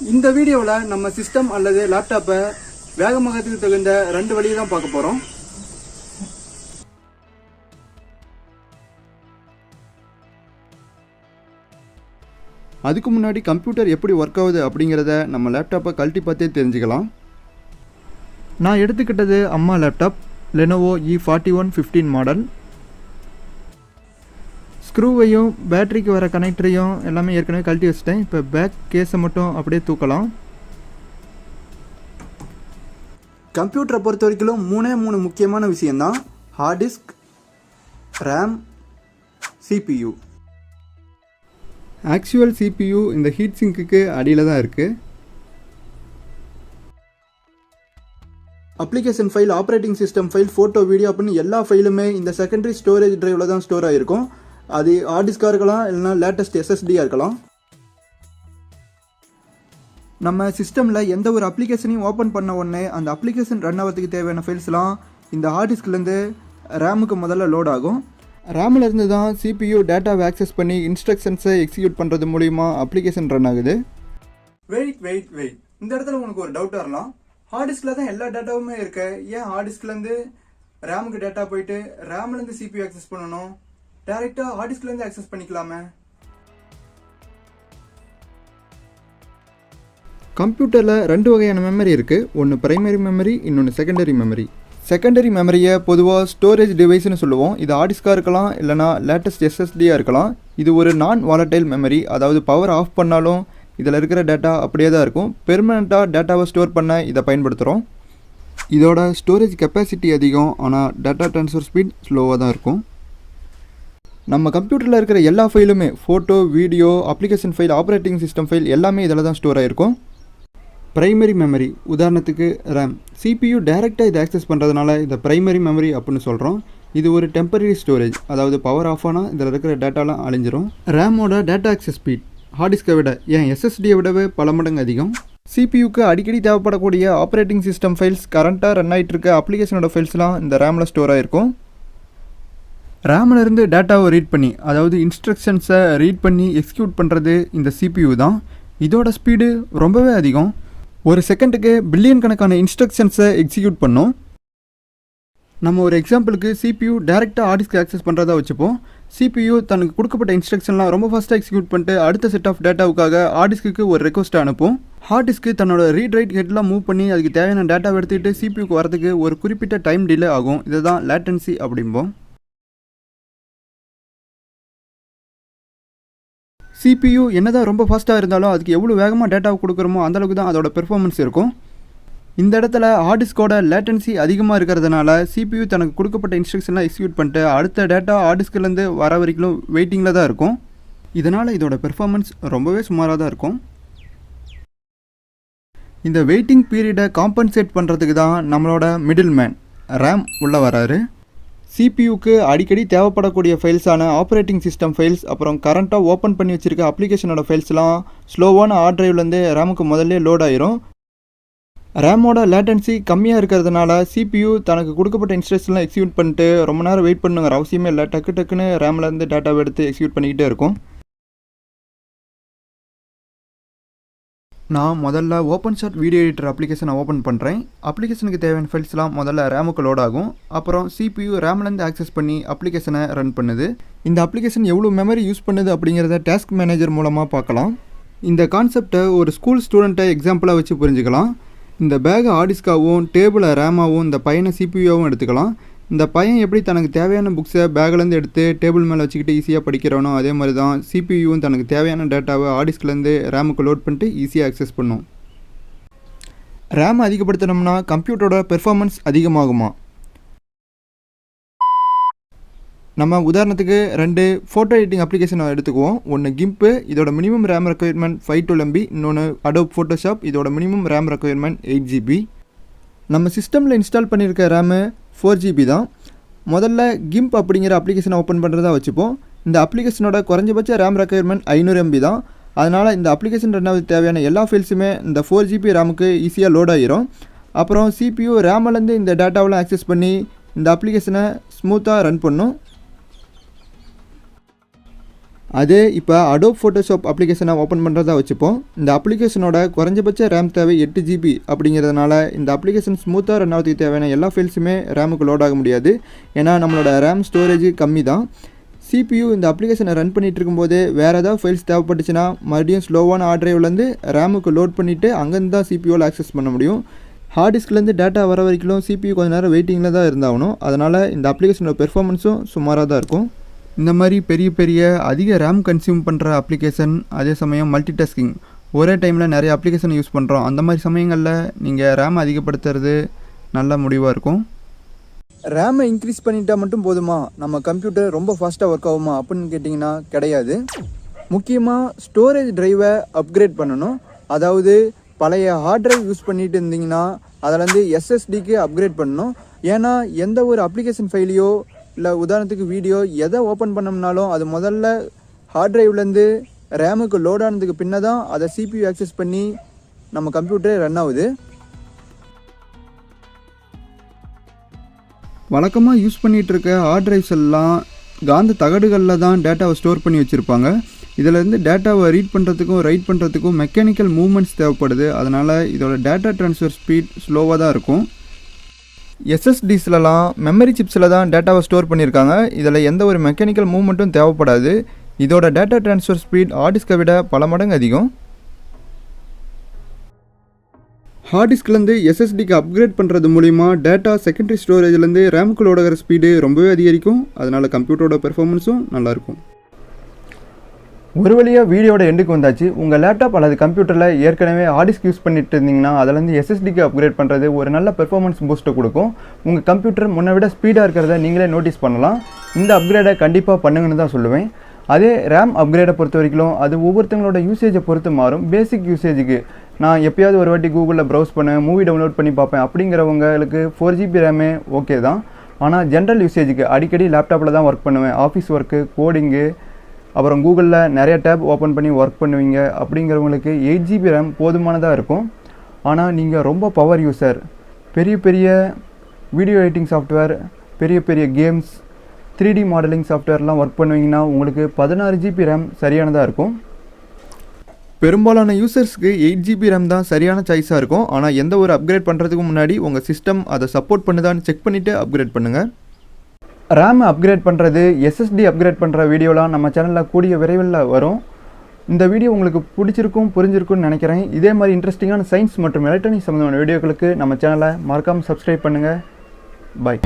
இந்த வீடியோவில் நம்ம சிஸ்டம் அல்லது லேப்டாப்பை வேகமாகத்துக்கு தகுந்த ரெண்டு வழியை தான் பார்க்க போகிறோம் அதுக்கு முன்னாடி கம்ப்யூட்டர் எப்படி ஒர்க் ஆகுது அப்படிங்கிறத நம்ம லேப்டாப்பை கழட்டி பார்த்தே தெரிஞ்சுக்கலாம். நான் எடுத்துக்கிட்டது அம்மா laptop Lenovo E forty one fifteen model ஸ்க்ரூவையும் பேட்டரிக்கு வர கனெக்டரையும் எல்லாமே ஏற்கனவே கழட்டி வச்சிட்டேன். இப்போ பேக் கேஸை மட்டும் அப்படியே தூக்கலாம். கம்ப்யூட்டரை பொறுத்த வரைக்கும் மூணே மூணு முக்கியமான விஷயந்தான் hard disk RAM CPU actual CPU இந்த ஹீட் சிங்க்குக்கு அடியில் தான் இருக்குது application file operating system file photo video அப்படின்னு எல்லா ஃபைலுமே இந்த செகண்டரி ஸ்டோரேஜ் டிரைவில் தான் ஸ்டோர் ஆகிருக்கும் அது ஹார்ட் டிஸ்காக இருக்கலாம் இல்லைனா லேட்டஸ்ட் எஸ்எஸ்டியாக இருக்கலாம். நம்ம சிஸ்டமில் எந்த ஒரு அப்ளிகேஷனையும் ஓப்பன் பண்ண உடனே அந்த அப்ளிகேஷன் ரன் ஆகிறதுக்கு தேவையான ஃபைல்ஸ்லாம் இந்த ஹார்ட் டிஸ்க்லேருந்து ரேமுக்கு முதல்ல லோட் ஆகும். ரேமில் இருந்து தான் சிபியு டேட்டாவை ஆக்சஸ் பண்ணி இன்ஸ்ட்ரக்ஷன்ஸை எக்ஸிக்யூட் பண்ணுறது மூலிமா அப்ளிகேஷன் ரன் ஆகுது. வெயிட் வெயிட் வெயிட் இந்த இடத்துல உனக்கு ஒரு டவுட் வரலாம் ஹார்ட் டிஸ்கில் தான் எல்லா டேட்டாவுமே இருக்கு. ஏன் ஹார்ட் டிஸ்க்லேருந்து ரேமுக்கு டேட்டா போயிட்டு ரேம்லேருந்து சிபியூ ஆக்சஸ் பண்ணணும்? டேரெக்டாக ஹார்ட் டிஸ்க்லேருந்து ஆக்சஸ் பண்ணிக்கலாமே. கம்ப்யூட்டரில் ரெண்டு வகையான மெமரி இருக்குது ஒன்று பிரைமரி மெமரி இன்னொன்று செகண்டரி மெமரி செகண்டரி மெமரியை பொதுவாக ஸ்டோரேஜ் டிவைஸ்னு சொல்லுவோம். இது ஆடிஸ்காக இருக்கலாம் இல்லைனா லேட்டஸ்ட் எஸ்எஸ்டியாக இருக்கலாம். இது ஒரு நான் வாலட்டைல் மெமரி அதாவது பவர் ஆஃப் பண்ணாலும் இதில் இருக்கிற டேட்டா அப்படியே தான் இருக்கும். பெர்மனண்ட்டாக டேட்டாவை ஸ்டோர் பண்ண இதை பயன்படுத்துகிறோம் இதோட ஸ்டோரேஜ் கெப்பாசிட்டி அதிகம் ஆனால் டேட்டா ட்ரான்ஸ்ஃபர் ஸ்பீட் ஸ்லோவாக தான் இருக்கும். நம்ம கம்ப்யூட்டரில் இருக்கிற எல்லா ஃபைலுமே photo video application file operating system file எல்லாமே இதில் தான் ஸ்டோர் ஆகிருக்கும் ப்ரைமரி மெமரி உதாரணத்துக்கு ரேம் சிபியு டைரெக்டாக இதை ஆக்சஸ் பண்ணுறதுனால இதை ப்ரைமரி மெமரி அப்படின்னு சொல்கிறோம் இது ஒரு டெம்பரரி ஸ்டோரேஜ் அதாவது பவர் ஆஃப் ஆனால் இதில் இருக்கிற டேட்டாலாம் அழிஞ்சிரும். ரேமோட டேட்டா ஆக்சஸ் ஸ்பீட் ஹார்ட் டிஸ்கை விட ஏன் எஸ்எஸ்டியை விடவே பல மடங்கு அதிகம். சிபியூக்கு அடிக்கடி தேவைப்படக்கூடிய ஆப்ரேட்டிங் சிஸ்டம் ஃபைல்ஸ் கரண்ட்டாக ரன் ஆகிட்டு இருக்க அப்ளிகேஷனோட ஃபைல்ஸ்லாம் இந்த ரேமில் ஸ்டோர் ஆகிருக்கும் ரேமில் இருந்து டேட்டாவை ரீட் பண்ணி அதாவது இன்ஸ்ட்ரக்ஷன்ஸை ரீட் பண்ணி எக்ஸிக்யூட் பண்ணுறது இந்த சிபியூ தான். இதோட ஸ்பீடு ரொம்பவே அதிகம். ஒரு செகண்டுக்கு பில்லியன் கணக்கான இன்ஸ்ட்ரக்ஷன்ஸை எக்ஸிக்யூட் பண்ணும். நம்ம ஒரு எக்ஸாம்பிளுக்கு சிபியூ டேரெக்டாக ஆடிஸ்க்கு ஆக்சஸ் பண்ணுறதா வச்சுப்போம். சிபியூ தனக்கு கொடுக்கப்பட்ட இன்ஸ்ட்ரக்ஷன்லாம் ரொம்ப ஃபாஸ்ட்டாக எக்ஸிக்யூட் பண்ணிட்டு அடுத்த செட் ஆஃப் டேட்டாவுக்காக ஹார்டிஸ்க்கு ஒரு ரெக்வஸ்ட்டை அனுப்பும். ஹார்டிஸ்க்கு தன்னோட ரீட் ரைட் ஹெட்லாம் மூவ் பண்ணி அதுக்கு தேவையான டேட்டாவை எடுத்துக்கிட்டு சிபியூக்கு வரதுக்கு ஒரு குறிப்பிட்ட டைம் டிலே ஆகும். இதை தான் லேட்டன்சி அப்படிம்போம். சிபியு என்னதான் ரொம்ப ஃபாஸ்ட்டாக இருந்தாலும் அதுக்கு எவ்வளோ வேகமாக டேட்டாவை கொடுக்குறோமோ அந்தளவுக்கு தான் அதோட பெர்ஃபார்மன்ஸ் இருக்கும். இந்த இடத்துல ஹார்ட் லேட்டன்சி அதிகமாக இருக்கிறதுனால சிபியு தனக்கு கொடுக்கப்பட்ட இன்ஸ்ட்ரக்ஷன்லாம் எக்ஸிக்யூட் பண்ணிட்டு அடுத்த டேட்டா ஹார்ட் வர வரைக்கும் வெயிட்டிங்கில் தான் இருக்கும். இதனால் இதோட பெர்ஃபார்மன்ஸ் ரொம்பவே சுமாராக தான் இருக்கும். இந்த வெயிட்டிங் பீரியடை காம்பன்சேட் பண்ணுறதுக்கு தான் நம்மளோட மிடில் மேன் ரேம் உள்ளே வராரு. சிபியூக்கு அடிக்கடி தேவைப்படக்கூடிய ஃபைல்ஸான ஆப்ரேட்டிங் சிஸ்டம் ஃபைல்ஸ் அப்புறம் கரண்ட்டாக ஓப்பன் பண்ணி வச்சுருக்க அப்ளிகேஷனோட ஃபைல்ஸ்லாம் ஸ்லோவான ஹார்ட் டிரைவ்லேருந்து ரேமுக்கு முதல்ல லோட் ஆயிரும். ரேமோட லேட்டன்சி கம்மியாக இருக்கிறதுனால சிபியூ தனக்கு கொடுக்கப்பட்ட இன்ஸ்ட்ரக்ஷன்லாம் எக்ஸிக்யூட் பண்ணிட்டு ரொம்ப நேரம் வெயிட் பண்ணுங்கிற அவசியமே இல்லை டக்கு டக்குன்னு ரேம்லேருந்து டேட்டாவை எடுத்து எக்ஸிக்யூட் பண்ணிக்கிட்டே இருக்கும். நான் முதல்ல ஓப்பன் ஷாட் வீடியோ எடிட்டர் அப்ளிகேஷனை ஓப்பன் பண்ணுறேன் அப்ளிகேஷனுக்கு தேவையான ஃபைல்ஸ்லாம் முதல்ல ரேமுக்கு லோட் ஆகும். அப்புறம் சிபியூ ரேம்லேருந்து ஆக்சஸ் பண்ணி அப்ளிகேஷனை ரன் பண்ணுது. இந்த அப்ளிகேஷன் எவ்வளோ மெமரி யூஸ் பண்ணுது அப்படிங்கிறத டாஸ்க் மேனேஜர் மூலமாக பார்க்கலாம். இந்த கான்செப்டை ஒரு ஸ்கூல் ஸ்டூடெண்ட்டை எக்ஸாம்பிளாக வச்சு புரிஞ்சுக்கலாம். இந்த பேகை ஆடிஸ்காவும் டேபிளை ரேமாவும் இந்த பையனை சிபியூவாகவும் எடுத்துக்கலாம். இந்த பையன் எப்படி தனக்கு தேவையான புக்ஸை பேக்லேருந்து எடுத்து டேபிள் மேலே வச்சுக்கிட்டு ஈஸியாக படிக்கிறானோ அதே மாதிரி தான் சிபியூவும் தனக்கு தேவையான டேட்டாவை ஆடிஸ்க்லேருந்து ரேமுக்கு லோட் பண்ணிட்டு ஈஸியாக அக்சஸ் பண்ணும். ரேம் அதிகப்படுத்தினோம்னா கம்ப்யூட்டரோட பெர்ஃபார்மன்ஸ் அதிகமாகுமா? நம்ம உதாரணத்துக்கு ரெண்டு ஃபோட்டோ எடிட்டிங் அப்ளிகேஷன் எடுத்துக்குவோம். ஒன்று கிம்ப்பு இதோட minimum RAM requirement five two MB இன்னொன்று அடோப் ஃபோட்டோஷாப் இதோட minimum RAM requirement eight GB நம்ம சிஸ்டமில் இன்ஸ்டால் பண்ணியிருக்க ரேமு ஃபோர் ஜிபி தான். முதல்ல கிம்ப் அப்படிங்கிற அப்ளிகேஷனை ஓப்பன் பண்ணுறதா வச்சுப்போம். இந்த அப்ளிகேஷனோட குறைஞ்சபட்ச ரேம் ரெக்குயர்மெண்ட் ஐநூறு எம்பி தான். அதனால் இந்த அப்ளிகேஷன் ரெண்டாவது தேவையான எல்லா ஃபைல்ஸுமே இந்த ஃபோர் ஜிபி ரேமுக்கு ஈஸியாக லோட் ஆகிரும் அப்புறம் சிபியூ ரேமிலேருந்து இந்த டேட்டாவெலாம் ஆக்சஸ் பண்ணி இந்த அப்ளிகேஷனை ஸ்மூத்தாக ரன் பண்ணும். அதே இப்போ அடோப் ஃபோட்டோஷாப் அப்ளிகேஷனை ஓப்பன் பண்ணுறதா வச்சுப்போம். இந்த அப்ளிகேஷனோட குறைஞ்சபட்ச ரேம் தேவை எட்டு ஜிபி அப்படிங்கிறதுனால இந்த அப்ளிகேஷன் ஸ்மூத்தாக ரன் ஆகிறதுக்கு தேவையான எல்லா ஃபைல்ஸுமே ரேமுக்கு லோட் ஆக முடியாது. ஏன்னா நம்மளோட ரேம் ஸ்டோரேஜ் கம்மி தான் சிபியூ இந்த அப்ளிகேஷனை ரன் பண்ணிட்டு இருக்கும்போது வேறு ஏதாவது ஃபைல்ஸ் தேவைப்பட்டுச்சுன்னா மறுபடியும் ஸ்லோவான ஹார்ட் ரேமுக்கு லோட் பண்ணிவிட்டு அங்கேருந்து தான் சிபியூவில் ஆக்சஸ் பண்ண முடியும். ஹார்ட் டிஸ்க்லேருந்து டேட்டா வர வரைக்கும் சிபியூ கொஞ்ச நேரம் வெயிட்டிங்கில் தான் இருந்தாகணும். அதனால் இந்த அப்ளிகேஷனோட பெர்ஃபார்மன்ஸும் சுமாராக தான் இருக்கும். இந்த மாதிரி பெரிய பெரிய அதிக ரேம் கன்சியூம் பண்ணுற அப்ளிகேஷன் அதே சமயம் மல்டி டாஸ்கிங் ஒரே டைமில் நிறைய அப்ளிகேஷன் யூஸ் பண்ணுறோம் அந்த மாதிரி சமயங்களில் நீங்கள் ரேம் அதிகப்படுத்துறது நல்ல முடிவாக இருக்கும். ரேமை இன்க்ரீஸ் பண்ணிட்டா மட்டும் போதுமா? நம்ம கம்ப்யூட்டர் ரொம்ப ஃபாஸ்ட்டாக ஒர்க் ஆகுமா? அப்படின்னு கேட்டிங்கன்னா கிடையாது. முக்கியமாக ஸ்டோரேஜ் ட்ரைவை அப்கிரேட் பண்ணணும். அதாவது பழைய ஹார்ட் ட்ரைவ் யூஸ் பண்ணிட்டு இருந்தீங்கன்னா அதிலேருந்து எஸ்எஸ்டிக்கு அப்கிரேட் பண்ணணும். ஏன்னா எந்த ஒரு அப்ளிகேஷன் ஃபைலையோ இல்லை உதாரணத்துக்கு வீடியோ எதை ஓப்பன் பண்ணோம்னாலும் அது முதல்ல ஹார்ட் டிரைவ்லேருந்து ரேமுக்கு லோட் ஆனதுக்கு பின்ன தான் அதை சிபியூ ஆக்சஸ் பண்ணி நம்ம கம்ப்யூட்டரே ரன் ஆகுது. வழக்கமாக யூஸ் பண்ணிகிட்டு இருக்க ஹார்ட் டிரைவ்ஸ் எல்லாம் காந்த தகடுகளில் தான் டேட்டாவை ஸ்டோர் பண்ணி வச்சுருப்பாங்க. இதிலேருந்து டேட்டாவை ரீட் பண்ணுறதுக்கும் ரைட் பண்ணுறதுக்கும் மெக்கானிக்கல் மூவ்மெண்ட்ஸ் தேவைப்படுது. அதனால் இதோட டேட்டா ட்ரான்ஸ்ஃபர் ஸ்பீட் ஸ்லோவாக தான் இருக்கும். எஸ்எஸ்டிஸ்லலாம் மெமரி சிப்ஸில் தான் டேட்டாவை ஸ்டோர் பண்ணியிருக்காங்க. இதில் எந்த ஒரு மெக்கானிக்கல் மூவ்மெண்ட்டும் தேவைப்படாது. இதோட டேட்டா ட்ரான்ஸ்ஃபர் ஸ்பீட் ஹார்டிஸ்கை விட பல மடங்கு அதிகம். ஹார்ட் டிஸ்க்லேருந்து எஸ்எஸ்டிக்கு அப்கிரேட் பண்ணுறது மூலிமா டேட்டா செகண்டரி ஸ்டோரேஜ்லேருந்து ரேமுக்கு ஸ்பீடு ரொம்பவே அதிகரிக்கும். அதனால் கம்ப்யூட்டரோட பெர்ஃபார்மன்ஸும் நல்லாயிருக்கும் ஒரு வழியாக வீடியோட எண்டுக்கு வந்தாச்சு. உங்கள் லேப்டாப் அல்லது கம்ப்யூட்டரில் ஏற்கனவே ஹார்டிஸ்க் யூஸ் பண்ணிட்டு இருந்தீங்கன்னா அதுலேருந்து எஸ்எஸ்டிக்கு அப்கிரேட் பண்ணுறது ஒரு நல்ல பெர்ஃபார்மன்ஸ் பூஸ்ட்டை கொடுக்கும். உங்கள் கம்ப்யூட்டர் முன்னை விட ஸ்பீடாக இருக்கிறத நீங்களே நோட்டீஸ் பண்ணலாம். இந்த அப்கிரேடை கண்டிப்பாக பண்ணுங்கன்னு தான் சொல்லுவேன். அதே ரேம் அப்கிரேடை பொறுத்த வரைக்கும் அது ஒவ்வொருத்தங்களோட யூசேஜை பொறுத்து மாறும். பேசிக் யூசேஜுக்கு நான் எப்பயாவது ஒரு வாட்டி கூகுளில் ப்ரௌஸ் பண்ணேன் மூவி டவுன்லோட் பண்ணி பார்ப்பேன். அப்படிங்கிறவங்களுக்கு ஃபோர் ஜிபி ரேமே ஓகே தான். ஆனால் ஜென்ரல் யூசேஜுக்கு அடிக்கடி லேப்டாப்பில் தான் ஒர்க் பண்ணுவேன். ஆஃபீஸ் ஒர்க்கு கோடிங்கு அப்புறம் கூகுளில் நிறைய டேப் ஓப்பன் பண்ணி ஒர்க் பண்ணுவீங்க. அப்படிங்கிறவங்களுக்கு எயிட் ஜிபி ரேம் போதுமானதாக இருக்கும். ஆனால் நீங்கள் ரொம்ப பவர் யூஸர் பெரிய பெரிய வீடியோ எடிட்டிங் சாஃப்ட்வேர் பெரிய பெரிய கேம்ஸ் த்ரீ டி மாடலிங் சாஃப்ட்வேர்லாம் ஒர்க் பண்ணுவீங்கன்னா உங்களுக்கு பதினாறு ஜிபி ரேம் சரியானதாக இருக்கும். பெரும்பாலான யூசர்ஸ்க்கு எயிட் ஜிபி ரேம் தான் சரியான சாய்ஸாக இருக்கும். ஆனால் எந்த ஒரு அப்கிரேட் பண்ணுறதுக்கு முன்னாடி உங்கள் சிஸ்டம் அதை சப்போர்ட் பண்ணுதான்னு செக் பண்ணிவிட்டு அப்கிரேட் பண்ணுங்கள் ரேம் அப்கிரேட் பண்ணுறது எஸ்எஸ்டி அப்கிரேட் பண்ணுற வீடியோலாம் நம்ம சேனலில் கூடிய விரைவில் வரும். இந்த வீடியோ உங்களுக்கு பிடிச்சிருக்கும் புரிஞ்சிருக்கும்னு நினைக்கிறேன். இதே மாதிரி இன்ட்ரெஸ்டிங்கான சயின்ஸ் மற்றும் எலக்ட்ரானிக் சம்மந்தமான வீடியோக்களுக்கு நம்ம சேனலை மறக்காமல் சப்ஸ்கிரைப் பண்ணுங்கள் பாய்